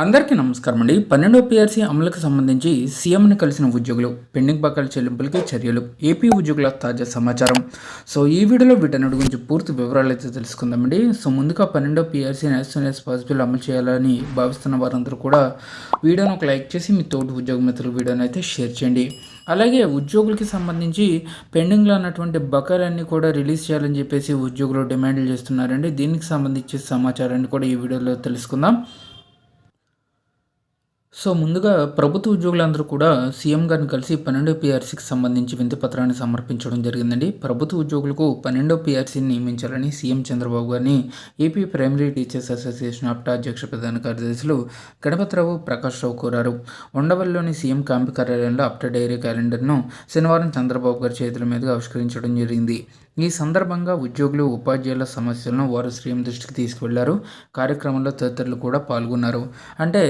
అందరికీ నమస్కారం అండి. పన్నెండో పీఆర్సీ అమలుకు సంబంధించి సీఎంని కలిసిన ఉద్యోగులు పెండింగ్ బకాయిల చెల్లింపులకి చర్యలు ఏపీ ఉద్యోగుల తాజా సమాచారం. సో ఈ వీడియోలో వీటన్నిటి గురించి పూర్తి వివరాలు అయితే తెలుసుకుందామండి. సో ముందుగా పన్నెండో పీఆర్సీ నేషనల్ రెస్పాన్సిబుల్ అమలు చేయాలని భావిస్తున్న వారందరూ కూడా వీడియోను ఒక లైక్ చేసి మీ తోటి ఉద్యోగ మిత్రుల వీడియోని అయితే షేర్ చేయండి. అలాగే ఉద్యోగులకి సంబంధించి పెండింగ్లో ఉన్నటువంటి బకాయిలన్నీ కూడా రిలీజ్ చేయాలని చెప్పేసి ఉద్యోగులు డిమాండ్లు చేస్తున్నారండి. దీనికి సంబంధించి సమాచారాన్ని కూడా ఈ వీడియోలో తెలుసుకుందాం. సో ముందుగా ప్రభుత్వ ఉద్యోగులందరూ కూడా సీఎం గారిని కలిసి పన్నెండో పీఆర్సీకి సంబంధించి వింతి పత్రాన్ని సమర్పించడం జరిగిందండి. ప్రభుత్వ ఉద్యోగులకు పన్నెండో పీఆర్సీని నియమించాలని సీఎం చంద్రబాబు గారిని AP primary teachers association APTA అధ్యక్ష ప్రధాన కార్యదర్శులు గణపతిరావు ప్రకాష్ రావు కోరారు. ఉండవల్లిలోని సీఎం క్యాంపు కార్యాలయంలో అప్టా డైరీ క్యాలెండర్ను శనివారం చంద్రబాబు గారి చేతుల మీదుగా ఆవిష్కరించడం జరిగింది. ఈ సందర్భంగా ఉద్యోగులు ఉపాధ్యాయుల సమస్యలను వారు సీఎం దృష్టికి తీసుకువెళ్ళారు కార్యక్రమంలో తదితరులు కూడా పాల్గొన్నారు. అంటే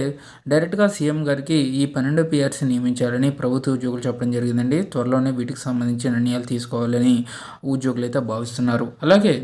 డైరెక్ట్గా సీఎం గారికి ఈ పన్నెండు పిఆర్సీ నియమించాలని ప్రభుత్వ ఉద్యోగులు చెప్పడం జరిగిందండి. త్వరలోనే వీటికి సంబంధించిన నిర్ణయాలు తీసుకోవాలని ఉద్యోగులు అయితే భావిస్తున్నారు. అలాగే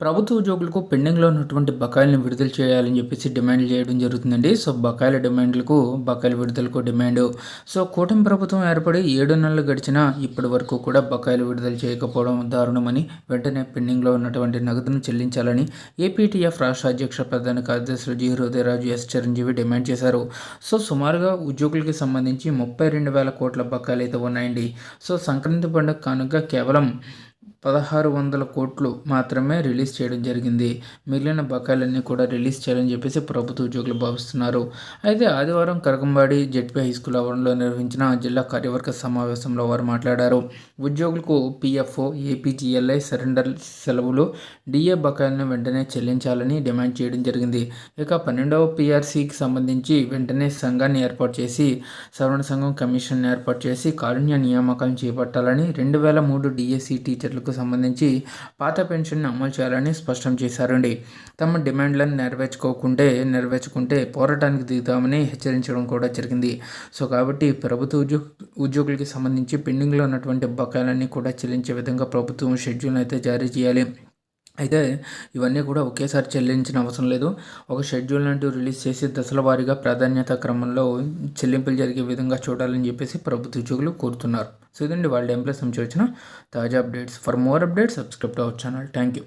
ప్రభుత్వ ఉద్యోగులకు పెండింగ్లో ఉన్నటువంటి బకాయిలను విడుదల చేయాలని చెప్పేసి డిమాండ్లు చేయడం జరుగుతుందండి. సో బకాయిల డిమాండ్లకు బకాయిల విడుదలకు డిమాండ్. సో కూటమి ప్రభుత్వం ఏర్పడి ఏడు నెలలు గడిచినా ఇప్పటి వరకు కూడా బకాయిలు విడుదల చేయకపోవడం దారుణమని వెంటనే పెండింగ్లో ఉన్నటువంటి నగదును చెల్లించాలని ఏపీటీఎఫ్ రాష్ట్ర అధ్యక్ష ప్రధాన కార్యదర్శులు G. Hrudayaraju S. Chiranjeevi demand చేశారు. సో సుమారుగా ఉద్యోగులకి సంబంధించి ముప్పై రెండు వేల కోట్ల బకాయిలు అయితే ఉన్నాయండి. సో సంక్రాంతి పండుగ కానుక కేవలం పదహారు వందల కోట్లు మాత్రమే రిలీజ్ చేయడం జరిగింది. మిగిలిన బకాయిలన్నీ కూడా రిలీజ్ చేయాలని చెప్పేసి ప్రభుత్వ ఉద్యోగులు భావిస్తున్నారు. అయితే ఆదివారం కరకంబాడి జెడ్పీ హై స్కూల్ ఆవరణలో నిర్వహించిన జిల్లా కార్యవర్గ సమావేశంలో వారు మాట్లాడారు. ఉద్యోగులకు పిఎఫ్ఓ ఏపీజీఎల్ఐ సరెండర్ సెలవులు డిఏ బకాయిలను వెంటనే చెల్లించాలని డిమాండ్ చేయడం జరిగింది. ఇక పన్నెండవ పిఆర్సీకి సంబంధించి వెంటనే సంఘాన్ని ఏర్పాటు చేసి సవరణ సంఘం కమిషన్ ఏర్పాటు చేసి కారుణ్య నియామకాలను చేపట్టాలని రెండు వేల మూడు డిఎస్సి టీచర్లకు సంబంధించి పాత పెన్షన్ను అమలు చేయాలని స్పష్టం చేశారండి. తమ డిమాండ్లను నెరవేర్చుకోకుంటే నెరవేర్చుకుంటే పోరాటానికి దిగుతామని హెచ్చరించడం కూడా జరిగింది. సో కాబట్టి ప్రభుత్వ ఉద్యోగ ఉద్యోగులకి సంబంధించి పెండింగ్లో ఉన్నటువంటి బకాయిలన్నీ కూడా చెల్లించే విధంగా ప్రభుత్వం షెడ్యూల్ అయితే జారీ చేయాలి. అయితే ఇవన్నీ కూడా ఒకేసారి చెల్లించిన అవసరం లేదు. ఒక షెడ్యూల్ లాంటివి రిలీజ్ చేసి దశల వారీగా ప్రాధాన్యత క్రమంలో చెల్లింపులు జరిగే విధంగా చూడాలని చెప్పేసి ప్రభుత్వ ఉద్యోగులు కోరుతున్నారు. సో ఇదండి వాళ్ళ ఎంప్లాయ్ సంబంధించి వచ్చిన తాజా updates. For more updates subscribe our channel thank you